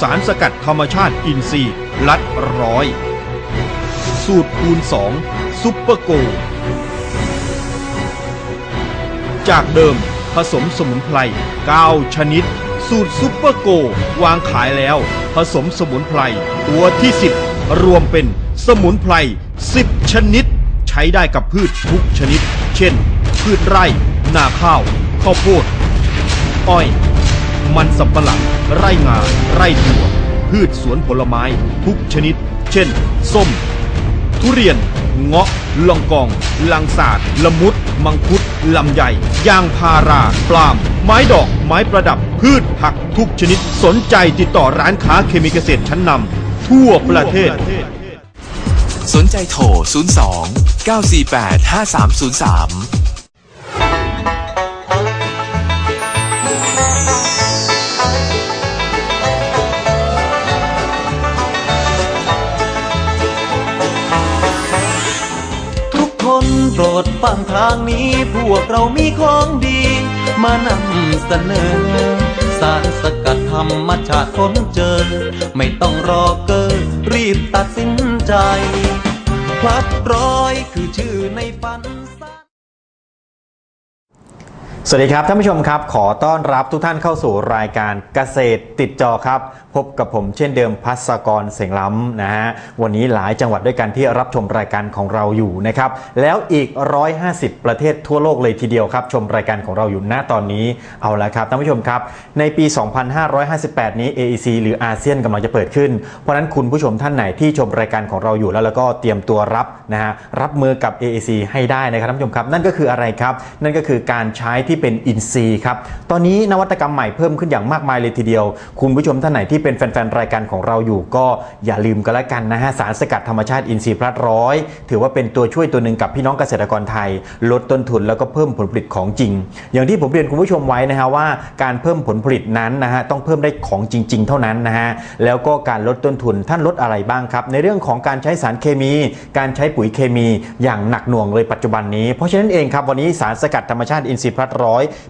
สารสกัดธรรมชาติอินทรีย์ลัดร้อย สูตรคูณ 2 ซุปเปอร์โก จากเดิมผสมสมุนไพร 9 ชนิด สูตรซุปเปอร์โก วางขายแล้ว ผสมสมุนไพร ตัวที่ 10 รวมเป็นสมุนไพร 10 ชนิด ใช้ได้กับพืชทุกชนิด เช่น พืชไร่ นาข้าว ข้าวโพด อ้อย มันสำปะหลัง ไร่งา ไร่ถั่ว พืชสวนผลไม้ ทุกชนิด เช่น ส้ม ทุเรียน เงาะ ลองกอง ลังสาดละมุด มังคุด ลำไยยางพารา ปลาม ไม้ดอก ไม้ประดับ พืชผักทุกชนิด สนใจติดต่อร้านค้าเคมีเกษตรชั้นนำทั่วประเทศ สนใจโทร 02 948 5303 โปรดฟังทางนี้พวกเรามีของดี มานำเสนอ สารสกัดธรรมชาติค้นเจอ ไม่ต้องรอเกอรีบตัดสินใจ พลัดร้อยคือชื่อในฝัน สวัสดีครับท่านผู้ชมครับ ขอต้อนรับทุกท่านเข้าสู่รายการเกษตรติดจอครับ พบกับผมเช่นเดิมพัศกรเสียงล้ำนะฮะวันนี้หลายจังหวัดด้วยกันที่รับชมรายการของเราอยู่นะครับแล้วอีก 150 ประเทศทั่วโลกเลยทีเดียวครับ ชมรายการของเราอยู่ณตอนนี้เอาละครับท่านผู้ชมครับ ในปี 2558 นี้ AEC หรืออาเซียนกำลังจะเปิดขึ้น เพราะฉะนั้นคุณผู้ชมท่านไหนที่ชมรายการของเราอยู่แล้วแล้วก็เตรียมตัวรับนะฮะรับมือกับ AEC ให้ได้นะครับท่านผู้ชมครับ นั่นก็คืออะไรครับ นั่นก็คือการใช้ที่เป็นอินซีย์ครับ ตอนนี้นวัตกรรมใหม่เพิ่มขึ้นอย่างมากมายเลยทีเดียว คุณผู้ชมท่านไหนที่เป็นแฟนๆรายการของเราอยู่ ก็อย่าลืมกันละกันนะฮะสารสกัดธรรมชาติอินทรีย์พลัดร้อย ถือว่าเป็นตัวช่วยตัวหนึ่งกับพี่น้องเกษตรกรไทย ลดต้นทุนแล้วก็เพิ่มผลผลิตของจริง อย่างที่ผมเรียนคุณผู้ชมไว้นะฮะว่าการเพิ่มผลผลิตนั้นนะฮะต้องเพิ่มได้ของจริง ๆ เท่านั้นนะฮะแล้วก็การลดต้นทุนท่านลดอะไรบ้างครับ ในเรื่องของการใช้สารเคมี การใช้ปุ๋ยเคมีอย่างหนักหน่วงเลยปัจจุบันนี้ เพราะฉะนั้นเองครับวันนี้สารสกัดธรรมชาติอินทรีย์พลัดร้อย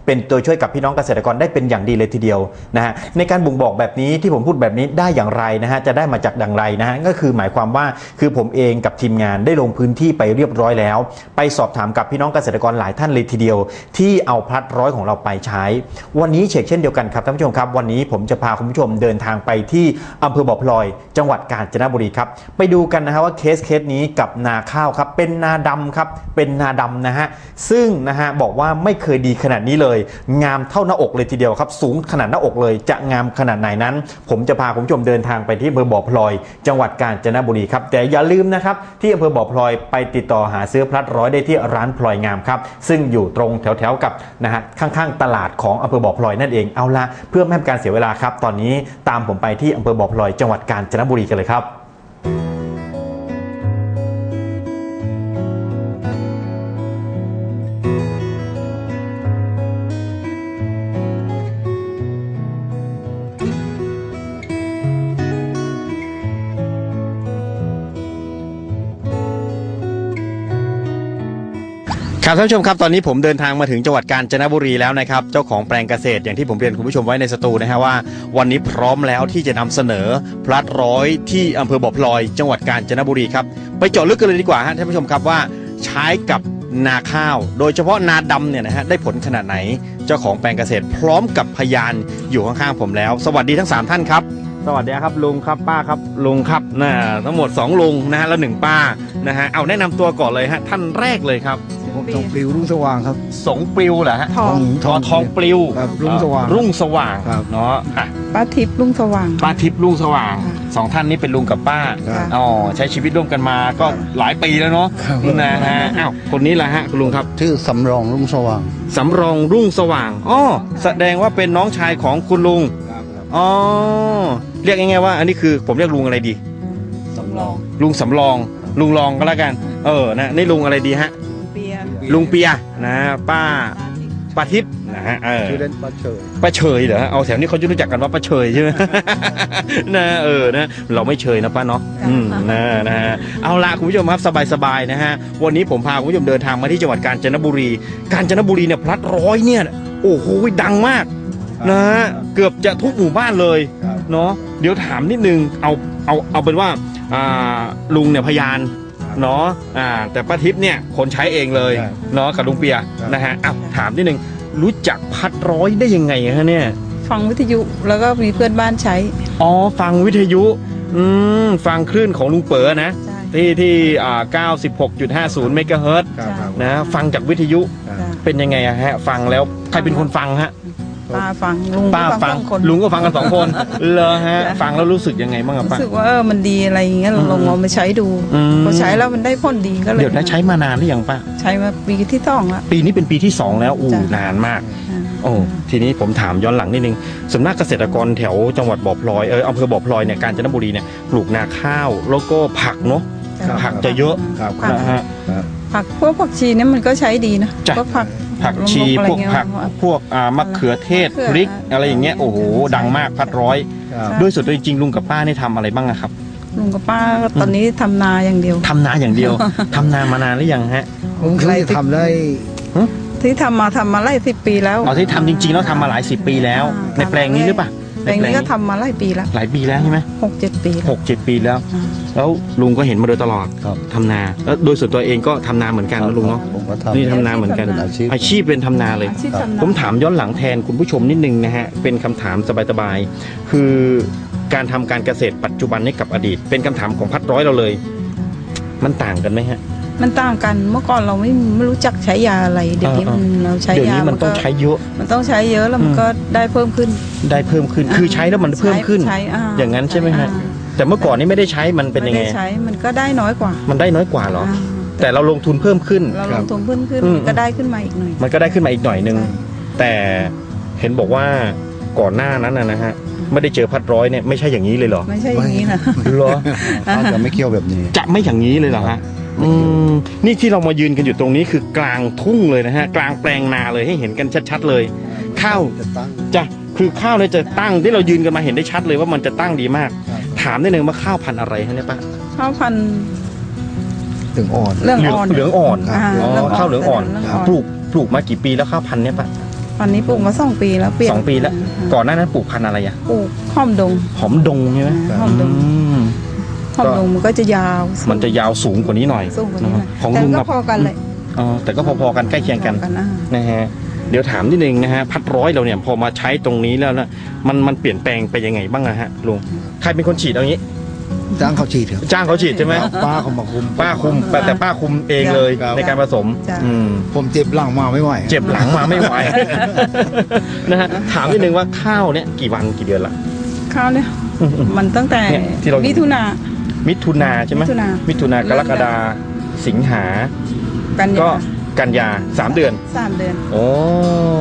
เป็นตัวช่วยกับพี่น้องเกษตรกรได้เป็นอย่างดีเลยทีเดียวนะฮะในการบ่งบอกแบบนี้ที่ผมพูดแบบนี้ได้อย่างไรนะฮะจะได้มาจากดังไรนะฮะก็คือหมายความว่าคือผมเองกับทีมงานได้ลงพื้นที่ไปเรียบร้อยแล้ว ไปสอบถามกับพี่น้องเกษตรกรหลายท่านเลยทีเดียว ที่เอาพัดร้อยของเราไปใช้ วันนี้เชกเช่นเดียวกันครับท่านผู้ชมครับ วันนี้ผมจะพาคุณผู้ชมเดินทางไปที่อำเภอบ่อพลอย จังหวัดกาญจนบุรีครับไปดูกันนะฮะว่าเคสเคสนี้กับนาข้าวครับเป็นนาดำครับเป็นนาดำนะฮะซึ่งนะฮะบอกว่าไม่เคยดีขขนาดนี้เลย งามเท่าหน้าอกเลยทีเดียวครับ สูงขนาดหน้าอกเลย จะงามขนาดไหนนั้น ผมจะพาคุณผู้ชมเดินทางไปที่อำเภอบ่อพลอย จังหวัดกาญจนบุรีครับ แต่อย่าลืมนะครับที่อำเภอบ่อพลอยไปติดต่อหาซื้อพลัดร้อยได้ที่ร้านพลอยงามครับ ซึ่งอยู่ตรงแถวๆกับนะฮะข้างๆ ตลาดของอำเภอบ่อพลอยนั่นเองเอาละเพื่อไม่ให้การเสียเวลาครับ ตอนนี้ตามผมไปที่อำเภอบ่อพลอยจังหวัดกาญจนบุรีกันเลยครับ ครับท่านผู้ชมครับตอนนี้ผมเดินทางมาถึงจังหวัดกาญจนบุรีแล้วนะครับเจ้าของแปลงเกษตรอย่างที่ผมเรียนคุณผู้ชมไว้ในสตูนะฮะว่า วันนี้พร้อมแล้วที่จะนำเสนอพลัดร้อยที่อำเภอบ่อพลอย จังหวัดกาญจนบุรีครับไปเจาะลึกกันเลยดีกว่าฮะท่านผู้ชมครับว่าใช้กับนาข้าว โดยเฉพาะนาดำเนี่ยนะฮะได้ผลขนาดไหน เจ้าของแปลงเกษตรพร้อมกับพยานอยู่ข้างๆผมแล้ว สวัสดีทั้งสามท่านครับ สวัสดีครับลุงครับป้าครับลุงครับนะทั้งหมดสองลุงนะฮะแล้วหนึ่งป้านะฮะเอาแนะนำตัวก่อนเลยฮะท่านแรกเลยครับผมทองปลิวรุ่งสว่างครับ สงปลิวเหรอฮะทอง ทองทองปลิวครับรุ่งสว่างรุ่งสว่างครับ เนาะอะป้าทิพย์ลุงสว่าง ป้าทิพย์รุ่งสว่างค่ะสองท่านนี้เป็นลุงกับป้าครับ อ๋อใช้ชีวิตร่วมกันมาก็หลายปีแล้วเนาะครับ นะฮะอ้าวคนนี้แหละฮะคุณลุงครับ ชื่อสำรองรุ่งสว่าง สำรองรุ่งสว่างอ๋อแสดงว่าเป็นน้องชายของคุณลุง อ๋อเรียกง่ายๆว่า อันนี้คือผมเรียกลุงอะไรดี สำรองลุงสำรอง ลุงรองก็แล้วกัน เออนะนี่ลุงอะไรดีฮะ เปียลุงเปียนะป้าป้าทิพย์นะฮะเออ ชื่อเล่นป้าเฉยป้าเฉยเหรอฮะเอาแถวนี้เขาจะรู้จักกันว่าป้าเฉยใช่ไหม นะเออนะเราไม่เฉยนะป้าเนาะอืมนะนะฮะเอาละคุณผู้ชมครับสบายๆนะฮะวันนี้ผมพาคุณผู้ชมเดินทางมาที่จังหวัดกาญจนบุรี กาญจนบุรีเนี่ยพลัดร้อยเนี่ยโอ้โหดังมาก นะฮะเกือบจะทุกหมู่บ้านเลยครับเนาะเดี๋ยวถามนิดนึงเอาเอาเอาเป็นว่าอ่าลุงเนี่ยพยานเนาะอ่าแต่ป้าทิพย์เนี่ยคนใช้เองเลยใช่เนาะกับลุงเปียครับ นะฮะอ้าวถามนิดนึงรู้จักพัดร้อยได้ยังไงฮะเนี่ยฟังวิทยุแล้วก็มีเพื่อนบ้านใช้อ๋อฟังวิทยุอืมฟังคลื่นของลุงเป๋อนะ ใช่ที่ที่อ่า96.50เมกะเฮิรตซ์ครับครับนะฟังจากวิทยุครับจ้ะเป็นยังไงอะฮะ ฟังแล้วใครเป็นคนฟังฮะ ป้าฟังลุงป้าก็ฟังสอคน ลุงก็ฟังกันสองคนเลอฮะจ้ะฟังแล้วรู้สึกยังไงบ้างอะรู้ป้าสึกว่าเออมันดีอะไรอย่างเงี้ยเราลองเอามาใช้ดูอืม พอใช้แล้วมันได้ผลดีก็เลยเดี๋ยวนะใช้มานานหรือยังป้า ใช้มาปีที่สองละ ปีนี้เป็นปีที่2แล้วอู้จ้ะ นานมาก อ่า โอ้ทีนี้ผมถามย้อนหลังนิดนึงสำนักเกษตรกรแถวจังหวัดบ่อพลอยเอออำเภอบ่อพลอยเนี่ยกาญจนบุรีเนี่ยปลูกนาข้าวแล้วก็ผักเนาะจ้ะ ผักจะเยอะครับผักนะฮะครับผักพวกผักชีเนี่ยมันก็ใช้ดีนะจ้ะ ก็ผัก ผักชีลงๆอะไรพวกเงี้ยผักพวกอ่ามะเขือเทศมะเขือพริก อะไรอย่างเงี้ยโอ้โหดังมากพัดร้อย ครับด้วยส่วนตัวจริงๆลุงกับป้าเนี่ยทำอะไรบ้างอะครับลุงกับป้าก็ตอนนี้ทำนาอย่างเดียว ทำนาอย่างเดียว ทำนานมานานหรือยังฮะ ผมเคยทำได้ ที่ทำมาทำมาไล่สิบปีแล้ว เอาที่ทำจริงๆแล้วทำมาหลายสิบปีแล้ว อ่าในแปลงนี้หรือเปล่า แปลงนี้ก็ทำมาไล่ปีแล้วหลายปีแล้วใช่ไหมหกเจ็ดปีหแล้วกเจ็ดปีแล้วอ่าแล้วลุงก็เห็นมาโดยตลอดครับ ทำนา แล้วโดยส่วนตัวเองก็ทำนาเหมือนกันนะลุงเนาะ ผมก็ทำ นี่ทำนาเหมือนกันอาชีพ อาชีพเป็นทำนาเลย อาชีพทำนา ผมถามย้อนหลังแทนคุณผู้ชมนิดนึงนะฮะ เป็นคำถามสบายๆ คือการทำการเกษตรปัจจุบันนี้กับอดีต เป็นคำถามของพัดร้อยเราเลย มันต่างกันไหมฮะ มันต่างกันเมื่อก่อนเราไม่ไม่รู้จักใช้ยาอะไร เดี๋ยวนี้อ่ามันเราใช้เดี๋ยวยานี้มันต้องก็ใช้เยอะ มันต้องใช้เยอะแล้วมันก็ได้เพิ่มขึ้น ได้เพิ่มขึ้นคือใช้แล้วมันเพิ่มขึ้น ใช้อ่อย่างนั้นใช่ไหมฮะอ่าแต่เมื่อก่อนนี้ไม่ได้ใช้ มันเป็นยังไง ไม่ได้ใช้มันก็ได้น้อยกว่ามันได้น้อยกว่าเหรออ่าแต่เราลงทุนเพิ่มขึ้น เราลงทุนเพิ่มขึ้นอืม มันก็ได้ขึ้นมาอีกหน่อย มันก็ได้ขึ้นมาอีกหน่อยนึงใช่แต่เห็นบอกว่าก่อนหน้านั้นนะนะฮะ ไม่ได้เจอพัดร้อยเนี่ยไม่ใช่อย่างนี้เลยเหรอ ไม่ใช่อย่างนี้นะ เหรอ เขาจะไม่เคี่ยวแบบนี้ จะไม่อย่างนี้เลยเหรอฮะ อืมนี่ที่เรามายืนกันอยู่ตรงนี้คือกลางทุ่งเลยนะฮะ กลางแปลงนาเลยให้เห็นกันชัดๆเลย ข้าวจะตั้งจ้ะคือข้าวเนี่ยจะตั้งที่เรายืนกันมาเห็นได้ชัดเลยว่ามันจะตั้งดีมากครับถามได้หนึ่งว่าข้าวพันธุ์อะไรฮะเนี่ยป้าข้าวพันธุ์ถึงอ่อนเรื่องอ่อนเหลืองอ่อนครับอ่าอ๋อเรื่องอ่อนข้าวเหลืองอ่อนเรื่องอ่อนปลูกปลูกมากี่ปีแล้วข้าวพันธุ์เนี่ยป้าอันนี้ปลูกมาสองปีแล้วเปลี่ยนสองปีแล้ว ก่อนหน้านั้นปลูกพันธุ์อะไรอะปลูกหอมดงหอมดงใช่ไหมหอมดง อืมหอมดงมันก็จะยาวมันจะยาวสูงกว่านี้หน่อยสูงกว่านี้หน่อยของแต่ลุงก็นะพอกันเลยอ๋อแต่ก็พอๆกันใกล้เคียงกันพออ่านะฮะเดี๋ยวถามนิดนึงนะฮะพัดร้อยเราเนี่ยพอมาใช้ตรงนี้แล้วนะมันมันเปลี่ยนแปลงไปยังไงบ้างนะฮะลุงใครเป็นคนฉีดเอางี้ จ้างเขาฉีดเถอะจ้างเขาฉีดใช่ไหมป้าเขามาคุม ป้าคุมแต่แต่ป้าคุมเองเลยครับ ในการผสมจ้ะ อืม ผมเจ็บหลังมาไม่ไหวเจ็บหลังมาไม่ไหว นะฮะถามนิดนึงว่าข้าวเนี่ยกี่วันกี่เดือนละ ข้าวเนี่ยมันตั้งแต่เนี่ยที่เรามิถุนา มิถุนาใช่ไหมมิถุนามิถุนากรกฎาสิงหา กันก็ยากันยาสามเดือน สามเดือนโอ้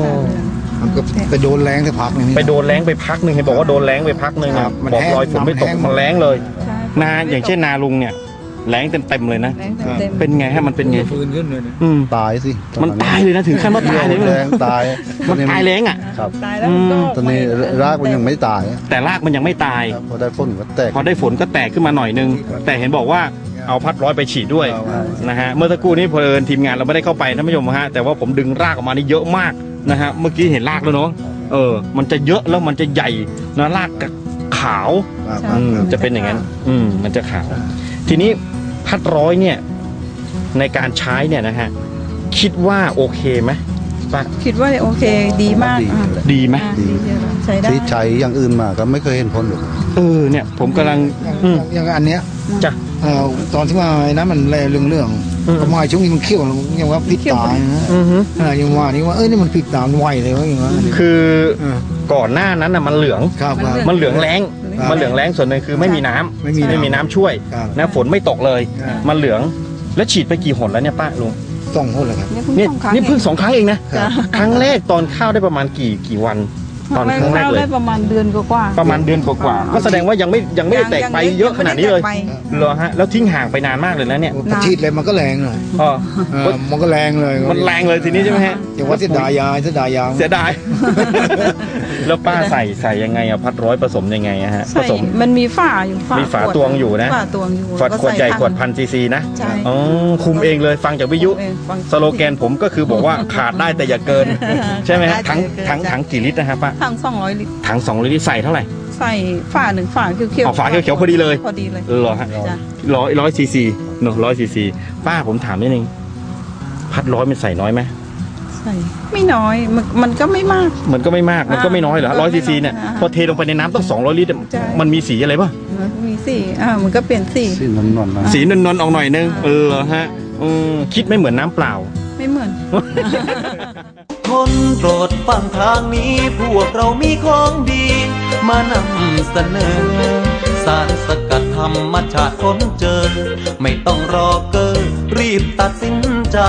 สามเดือน มันก็ไปโดนแรงที่พักหนึงนี่ไปโดนแรงไปพักหนึ่งเห็นบอกว่าโดนแรงไปพักหนึ่งครัอะบมันบอกแห้งรอยฝนไม่ตกน้ำแห้ง มันแรงเลย ใช่นาอย่างเช่นนาลุงเนี่ย แรงเต็มๆเลยนะ แรงเต็มๆเป็นไงฮะมันเป็นไง ฟื้นขึ้นเลยอืมตายสิมันตายเลยนะถึงขั้นว่าตายเลยแรงตายมันตายแรงอะ ครับตายแล้วมันก็ตอนนี้รากมันยังไม่ตายแต่รากมันยังไม่ตาย ครับพอได้ฝนก็แตก พอได้ฝนก็แตกขึ้นมาหน่อยนึง แต่เห็นบอกว่าเอาพัดร้อยไปฉีดด้วยครับนะฮะเมื่อสักครู่นี้เพลินทีมงานเราไม่ได้เข้าไปท่านผู้ชมฮะแต่ว่าผมดึงรากออกมานี่เยอะมากนะฮะเมื่อกี้เห็นรากแล้วเนาะเออ มันจะเยอะแล้วมันจะใหญ่นะรากกับขาว ครับใช่อืมครับจะเป็นอย่างนั้น อืมมันจะขาว ทีนี้ พัดร้อยเนี่ยในการใช้เนี่ยนะฮะคิดว่าโอเคไหมป้าคิดว่าโอเคดีมากดีอะเลยดีไหมอะดีเยอะใช้ได้ที่ใช้อย่างอื่นมาก็ไม่เคยเห็นผลหรอกเออเนี่ย ผมกำลังอืมอย่างอันเนี้ยจ้ะ เอ่อตอนที่ว่าไอ้นั้นมันแลเรื่องเรื่องอืม ก็มาช่วงนี้มันเขี้ยวยังว่าพลิกตายนะอือฮึอ่ายังว่านี่ว่าเอ้ยนี่มันพลิกตามไวเลยว่าอย่างว่าคือเออก่อนหน้านั้นน่ะมันเหลือง ครับครับ มันเหลืองแรง ครับมันเหลืองแรงส่วนหนึ่งคือไม่มีน้ำไม่มีไม่มีน้ำช่วยครับ นะฝนไม่ตกเลย ครับมันเหลืองแล้วฉีดไปกี่หนแล้วเนี่ยป้าลุงต้องพูดเลยครับ เนี่ยเพิ่งเนี่ยสองครั้งนี่เพิ่งสองครั้งเองนะ ครับ ครั้งแรกตอนเข้าได้ประมาณกี่กี่วัน ตอนครั้งแรกเข้าเลย ได้ประมาณเดือนกว่าๆ ประมาณเดือนกว่าๆก็แสดงว่ายังไม่ยังไม่ได้แตกไปเยอะขนาดนี้เลยงไม่ไแตกไป เหรอฮะแล้วทิ้งห่างไปนานมากเลยนะเนี่ยพอฉีดเลยมันก็แรงเลยอ๋อเออมันก็แรงเลยมันแรงเลยทีนี้ใช่ไหมฮะ อย่างว่าเสียดายยา เสียดายยาเสียดาย แล้วป้าใส่ใส่ยังไงอะพัดร้อยผสมยังไงอะฮะผใส่สม มันมีฝาอยู่ฝามีฝาขดตวงอยู่นะ ฝาตวงอยู่ขวดก็ขวดส่ใหญ่ถังขวดพันซีซีนะใช่ อ๋อคุมเองเลยฟังจากวิทยุ เออฟัง สโลแกนผมก็คือบอกว่าขาดได้แต่อย่าเกิน ใช่ไหมฮะขาดได้ถังแต่อย่าเกิน ถังจ้ะถังกี่ลิตรนะฮะป้าถังสองร้อยลิตรถังสองลิตรใส่เท่าไหร่ ใส่ฝาหนึ่งฝาเขียวอ๋อฝาเขียวๆพอดีเลย พอดีเลยเหรอฮะจ้ะร้อยร้อยซีซีเนอะร้อยซีซีป้าผมถามนิดนึงพัดร้อยมันใส่น้อยไหม ใส่ไม่น้อยมันมันก็ไม่มาก มันก็ไม่มากมันก็ไม่น้อยเหรออ่าร้อยซีซีเนี่ยอ่าพอเทลงไปในน้ำต้อง200ลิตรใช่ มันมีสีอะไรป่ะมันมีสีอ่ามันก็เปลี่ยนสี สิ้นนวลๆนะสีนวลๆออกหน่อยนึงเออเหรอฮะอืมคิดไม่เหมือนน้ำเปล่า ไม่เหมือนคนโปรดฟังทางนี้พวกเรามีของดี มานำเสนอ สารสกัดธรรมชาติค้นเจอ ไม่ต้องรอเกอรีบตัดสินใจ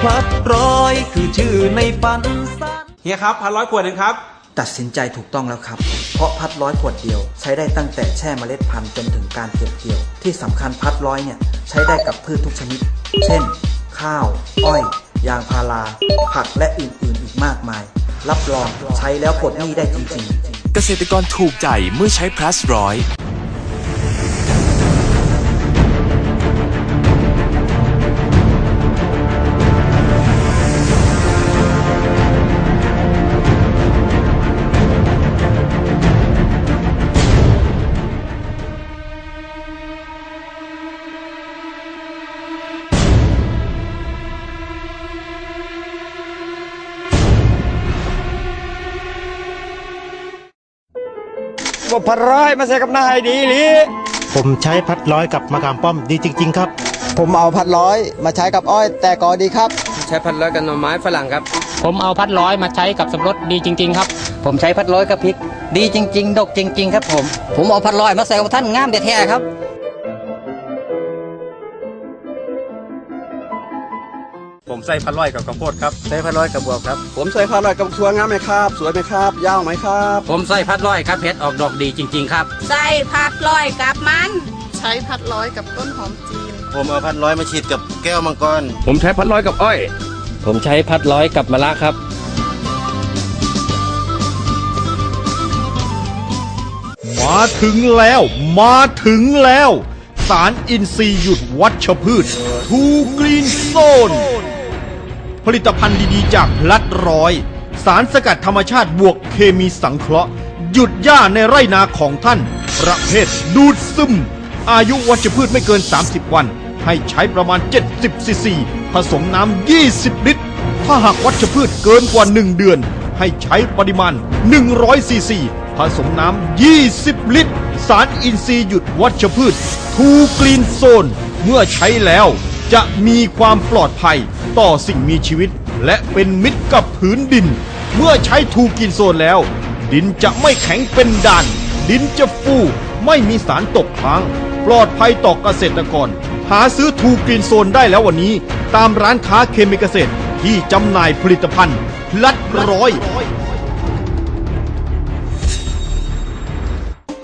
พลัดร้อยคือชื่อในฝันสั้นเฮียครับพันร้อยขวดหนึงครับ ตัดสินใจถูกต้องแล้วครับ เพราะพัดร้อยขวดเดียว ใช้ได้ตั้งแต่แช่เมล็ดพันธุ์จนถึงการเก็บเกี่ยว ที่สำคัญพัดร้อยเนี่ย ใช้ได้กับพืชทุกชนิด เช่น ข้าว อ้อย ยางพารา ผักและอื่นๆอีกมากมาย รับรองใช้แล้วปลดหนี้ได้จริงๆ เกษตรกรถูกใจเมื่อใช้ plus ร้อย ว่าพัดร้อยมาใส่กับนายดีหรือผมใช้พัดร้อยกับมะขามป้อมดีจริง ๆ ครับ ผมเอาพัดร้อยมาใช้กับอ้อย แต่ก็ดีครับ ใช้พัดร้อยกับหน่อไม้ฝรั่งครับ ผมเอาพัดร้อยมาใช้กับสับปะรดดีจริง ๆ ครับ ผมใช้พัดร้อยกับพริก ดีจริง ๆ ดกจริง ๆ ครับผม ผมเอาพัดร้อยมาใส่กับท่านงามแท้ๆครับ ผมใส่พัดร้อยกับข้าวโพดครับใช้พัดร้อยกับบวบครับ ผมใส่พันร้อยกับชัวงามไหมครับ สวยไหมครับ ยาวไหมครับ ผมใส่พัดร้อยครับเพชรออกดอกดีจริง ๆ ครับ ใส่ผัดลอยกับมัน ใช้พัดร้อยกับต้นหอมจีน ผมเอาพัดร้อยมาฉีดกับแก้วมังกร ผมใช้พัดร้อยกับอ้อย ผมใช้พัดร้อยกับมะระครับมาถึงแล้ว มาถึงแล้ว สารอินทรีย์หยุดวัชพืชทูกรีนโซนผ ลิตภัณฑ์ดีๆ จากพลัดร้อย สารสกัดธรรมชาติบวกเคมีสังเคราะห์ หยุดหญ้าในไร่นาของท่าน ประเภทดูดซึม อายุวัชพืชไม่เกิน 30 วัน ให้ใช้ประมาณ 70ซีซีผสมน้ำ 20 ลิตร ถ้าหากวัชพืชเกินกว่า 1 เดือน ให้ใช้ปริมาณ 100ซีซีผสมน้ำ 20 ลิตร สารอินทรีย์หยุดวัชพืช ทูกรีนโซน เมื่อใช้แล้วจะมีความปลอดภัย ต่อสิ่งมีชีวิต และเป็นมิตรกับผืนดิน เมื่อใช้ทูกินโซนแล้ว ดินจะไม่แข็งเป็นด่าน ดินจะฟูไม่มีสารตกค้าง ปลอดภัยต่อเกษตรกร หาซื้อทูกรีนโซนได้แล้ววันนี้ ตามร้านค้าเคมีเกษตรที่จำหน่ายผลิตภัณฑ์ลัดร้อย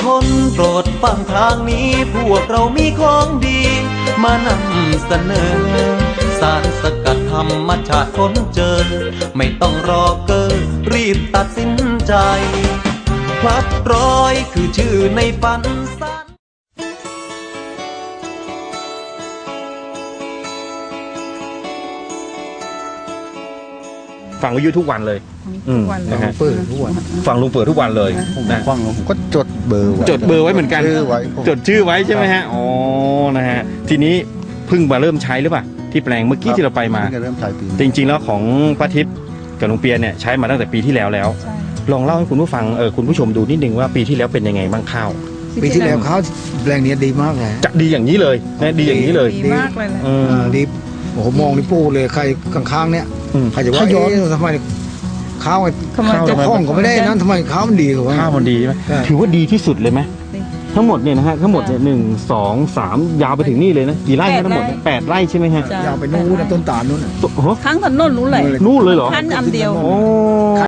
คนโปรดฟังทางนี้พวกเรามีของดี มานำเสนอ สารสกัดธรรมชาติค้นเจอ ไม่ต้องรอเกอรีบตัดสินใจ พลัดร้อยคือชื่อในฝันสั้นฟังวิทยุทุกวันเลย อืม ทุกวันเลยนะฮะเปิดทุกวัน ฟังลุงเปิดทุกวันเลยผมนะฟังแล้วผมก็จดเบอร์ไว้จดเบอร์ไว้เหมือนกัน ชื่อไว้ผมจดชื่อไว้ใช่ไหมฮะอ๋อนะฮะทีนี้เพิ่งมาเริ่มใช้หรือเปล่า ที่แปลงเมื่อกี้ที่เราไปมา พิ่งจะเริ่มใช้ปีนี้ จริง ๆ แล้วของป้าทิพย์กับลุงเปียเนี่ยใช้มาตั้งแต่ปีที่แล้วแล้ว ใช่ลองเล่าให้คุณผู้ฟังเออคุณผู้ชมดูนิดนึงว่าปีที่แล้วเป็นยังไงบ้างข้าว ปีที่แล้วเขาแปลงนี้ดีมากเลยจะดีอย่างนี้เลยนะดีอย่างนี้เลยดีมากเลยแหละอืมอ่าดีโอ้โหมองนี่ปูเลยใครข้างๆเนี่ยอืมใครจะว่าข้าวย้อน เอ๊ะทำไมข้าวทำไมข้าวจะเจ้าของก็ไม่ได้นั้นทำไมข้าวมันดีกว่า ข้าวมันดีใช่ไหมใช่ ถือว่าดีที่สุดเลยไหมดี ทั้งหมดเนี่ยนะฮะทั้งหมดเนี่ยหนึ่งสองสามยาวไปถึงนี่เลยนะกี่ไร่นะทั้งหมดเนี่ยแปดไร่ใช่ไหมฮะจ้ะยาวไปนู้นนะต้นตาลนู้นน่ะโอ้โหข้างถนนรู้เลยนู่นเลยเหรอขั้นอันเดียว โอ้